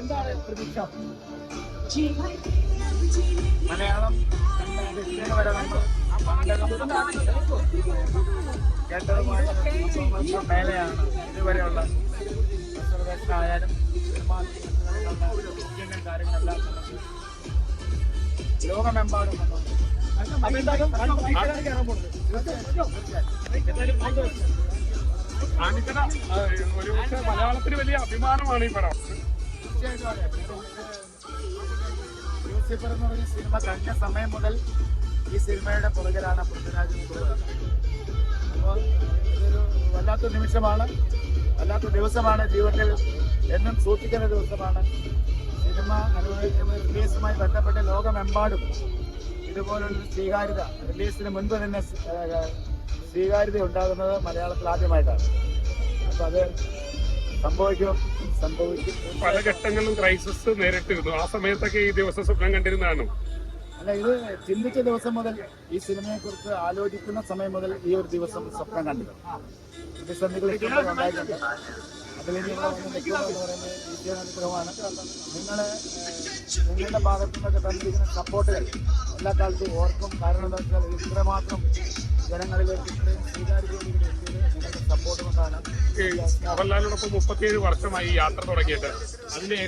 എന്താണ് പ്രതീക്ഷ മലയാളം കണ്ട വരെ നമ്മൾ ഇതുവരെയുള്ള കാര്യങ്ങളെല്ലാം ലോകമെമ്പാടും ഒരു പക്ഷേ മലയാളത്തിന് വലിയ അഭിമാനമാണ് ഈ പടം. ലൂസിഫർ എന്ന് പറഞ്ഞ സിനിമ കഴിഞ്ഞ സമയം മുതൽ ഈ സിനിമയുടെ പുറകിലാണ് പൃഥ്വിരാജ് വല്ലാത്ത നിമിഷമാണ്. വല്ലാത്ത ദിവസമാണ് ജീവിതത്തിൽ എന്നും സൂക്ഷിക്കുന്ന ദിവസമാണ്. സിനിമ റിലീസുമായി ബന്ധപ്പെട്ട് ലോകമെമ്പാടും ഇതുപോലുള്ള സ്വീകാര്യത റിലീസിന് മുൻപ് തന്നെ സ്വീകാര്യത ഉണ്ടാകുന്നത് മലയാളത്തിൽ ആദ്യമായിട്ടാണ്. അപ്പോൾ അത് സംഭവിക്കും സംഭവിക്കും. പല ഘട്ടങ്ങളിലും ക്രൈസിസ് നേരിട്ടിരുന്നു. ആ സമയത്തൊക്കെ ഈ ദിവസം സ്വപ്നം കണ്ടിരുന്നതാണ്? അല്ല ഇത് ചിന്തിച്ച ദിവസം മുതൽ ഈ സിനിമയെ കുറിച്ച് ആലോചിക്കുന്ന സമയം മുതൽ ഈ ഒരു ദിവസം സ്വപ്നം കണ്ടു പ്രതിസന്ധികൾ ഉണ്ടായിട്ടുണ്ട്. നിങ്ങൾ നിങ്ങളുടെ ഭാഗത്തു നിന്നൊക്കെ തന്നിരിക്കുന്ന സപ്പോർട്ടുകൾ എല്ലാ കാലത്തും ഓർക്കും. കാരണം എന്താ വെച്ചാൽ ഇത്രമാത്രം ജനങ്ങളിലേക്ക് ഇത്രയും സ്വീകാര്യതയോടുകൂടി നിങ്ങളുടെ സപ്പോർട്ട് കൊണ്ടാണ്. ജവഹർലാലിനോടൊപ്പം മുപ്പത്തിയേഴ് വർഷമായി യാത്ര തുടങ്ങിയിട്ട്. അതിന്റെ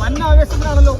വന്ന ആവേശത്തിലാണല്ലോ.